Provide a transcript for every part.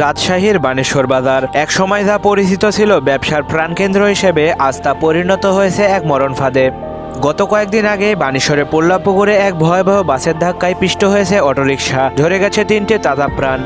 রাজশাহীর বানেশ্বর বাজার। একসময় যা পরিচিত ছিল ব্যবসার প্রাণকেন্দ্র হিসেবে, আজ তা পরিণত হয়েছে এক মরণ ফাঁদে। গত কয়েকদিন আগে বানেশ্বরে পোল্লাপুকুরে এক ভয়াবহ বাসের ধাক্কায় পিষ্ট হয়েছে অটোরিকশা। ঝরে গেছে তিনটি তাজা প্রাণ।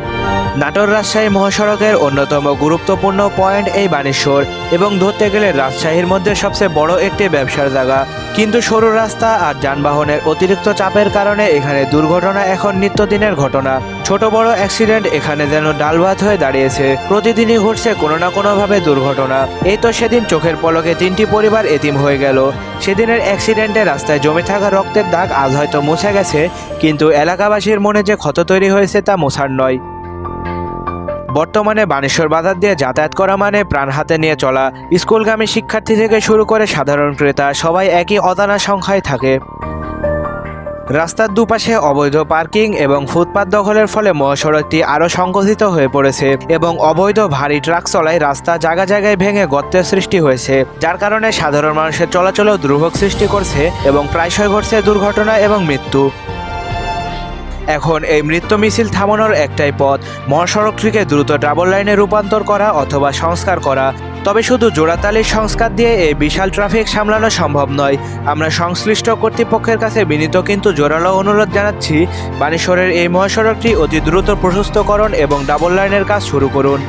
নাটোর রাজশাহী মহাসড়কের অন্যতম গুরুত্বপূর্ণ পয়েন্ট এই বানেশ্বর এবং ধরতে গেলে রাজশাহীর মধ্যে সবচেয়ে বড় একটি ব্যবসার জায়গা। কিন্তু সরু রাস্তা আর যানবাহনের অতিরিক্ত চাপের কারণে এখানে দুর্ঘটনা এখন নিত্যদিনের ঘটনা। ছোট বড় অ্যাক্সিডেন্ট এখানে যেন ডালভাত হয়ে দাঁড়িয়েছে। প্রতিদিনই ঘটছে কোনো না কোনোভাবে দুর্ঘটনা। এই তো সেদিন চোখের পলকে তিনটি পরিবার এতিম হয়ে গেল। সেদিনের অ্যাক্সিডেন্টে রাস্তায় জমে থাকা রক্তের দাগ আজ হয়তো মুছে গেছে, কিন্তু এলাকাবাসীর মনে যে ক্ষত তৈরি হয়েছে তা মোছার নয়। বর্তমানে বানেশ্বর বাজার দিয়ে যাতায়াত করা মানে প্রাণ হাতে নিয়ে চলা। স্কুলগামী শিক্ষার্থী থেকে শুরু করে সাধারণ ক্রেতা সবাই একই অজানা সংখ্যায় থাকে। রাস্তার দুপাশে অবৈধ পার্কিং এবং ফুটপাত দখলের ফলে মহাসড়কটি আরও সংকুচিত হয়ে পড়েছে এবং অবৈধ ভারী ট্রাক চলায় রাস্তা জায়গা জায়গায় ভেঙে গর্তের সৃষ্টি হয়েছে, যার কারণে সাধারণ মানুষের চলাচলেও দুর্ভোগ সৃষ্টি করছে এবং প্রায়শই ঘটছে দুর্ঘটনা এবং মৃত্যু। এখন এই মৃত্যু মিছিল থামানোর একটাই পথ মহাসড়কটিকে দ্রুত ডাবল লাইনে রূপান্তর করা অথবা সংস্কার করা। তবে শুধু জোড়াতালির সংস্কার দিয়ে এই বিশাল ট্রাফিক সামলানো সম্ভব নয়। আমরা সংশ্লিষ্ট কর্তৃপক্ষের কাছে বিনীত কিন্তু জোরালো অনুরোধ জানাচ্ছি, বানেশ্বরের এই মহাসড়কটি অতি দ্রুত প্রশস্তকরণ এবং ডাবল লাইনের কাজ শুরু করুন।